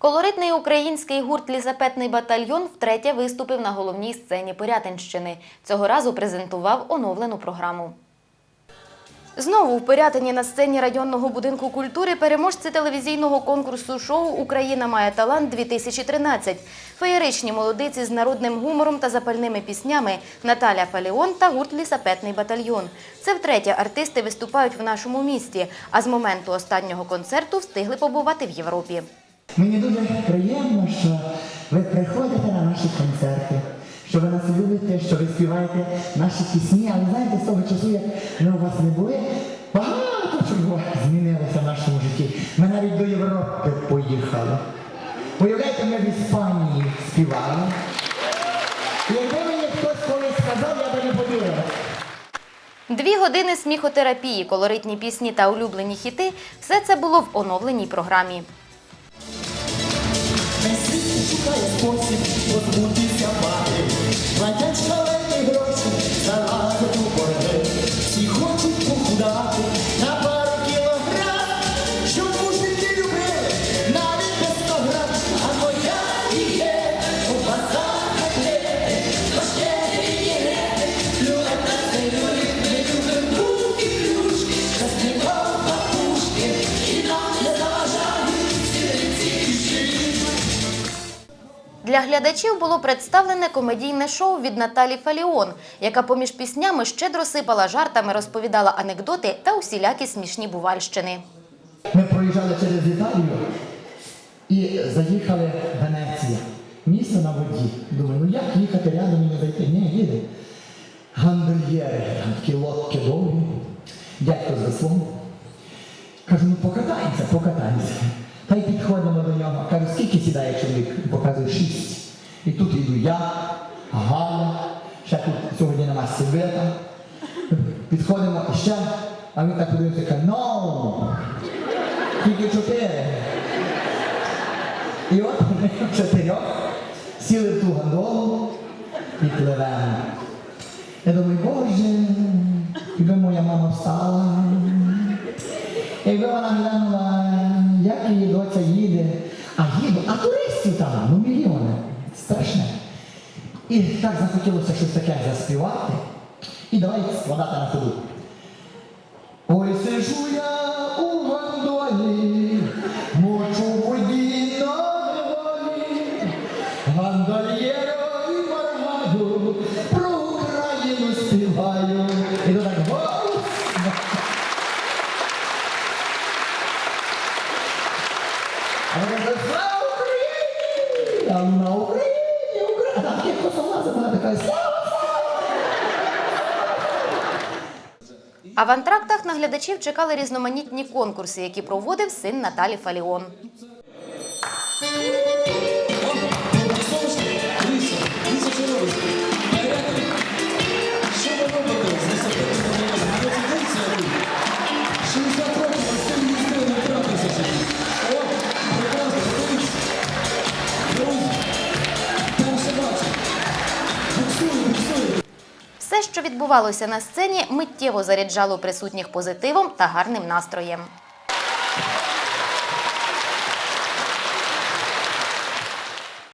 Колоритний український гурт Лізапетний батальйон втретє виступив на головній сцені Пирятинщини. Цього разу презентував оновлену програму. Знову в Пирятині на сцені районного будинку культури переможці телевізійного конкурсу шоу Україна має талант 2013 Феєричні молодиці з народним гумором та запальними піснями Наталя Фаліон та гурт Лісапетний батальйон. Це втретє артисти виступають в нашому місті, а з моменту останнього концерту встигли побувати в Європі. Мені дуже приємно, що ви приходите на наші концерти, що ви нас любите, що ви співаєте наші пісні. Але знаєте, з того часу, як ми у вас не були, багато чого змінилося в нашому житті. Ми навіть до Європи поїхали. Уявляєте, ми в Іспанії співали. Якби мені хтось колись сказав, я би не повірила. Дві години сміхотерапії, колоритні пісні та улюблені хіти – все це було в оновленій програмі. Шукає спосіб позбутися Для глядачів було представлене комедійне шоу від Наталі Фаліон, яка поміж піснями щедро сипала жартами, розповідала анекдоти та усілякі смішні бувальщини. Ми проїжджали через Італію і заїхали в Венеція. Місто на воді. Думаю, ну як їхати рядом і не зайти? Ні, їде. Гандольєри, там такі лодки довгі, дядько з веслом. Кажу, ну покатаємося, покатаємося. Та й підходимо до нього. Кажу, скільки сідає чоловік? Показує шість. І тут іду я, Галя, ще тут сьогодні нема Сивета. Підходимо ще, а він так подивився, каже, ну, тільки чотири. І от ми чотирьох сіли в ту гондолу і пливемо. Я думаю, боже, якби моя мама встала, якби вона як її доця їде, а їду, а туристів там, ну мільйони. Страшне. І так захотілося щось таке заспівати. І давай складати на ходу. Ой, сижу я А на Україні, Україні. А таке косолаза, вона така! А в антрактах на глядачів чекали різноманітні конкурси, які проводив син Наталі Фаліон. Що відбувалося на сцені, миттєво заряджало присутніх позитивом та гарним настроєм.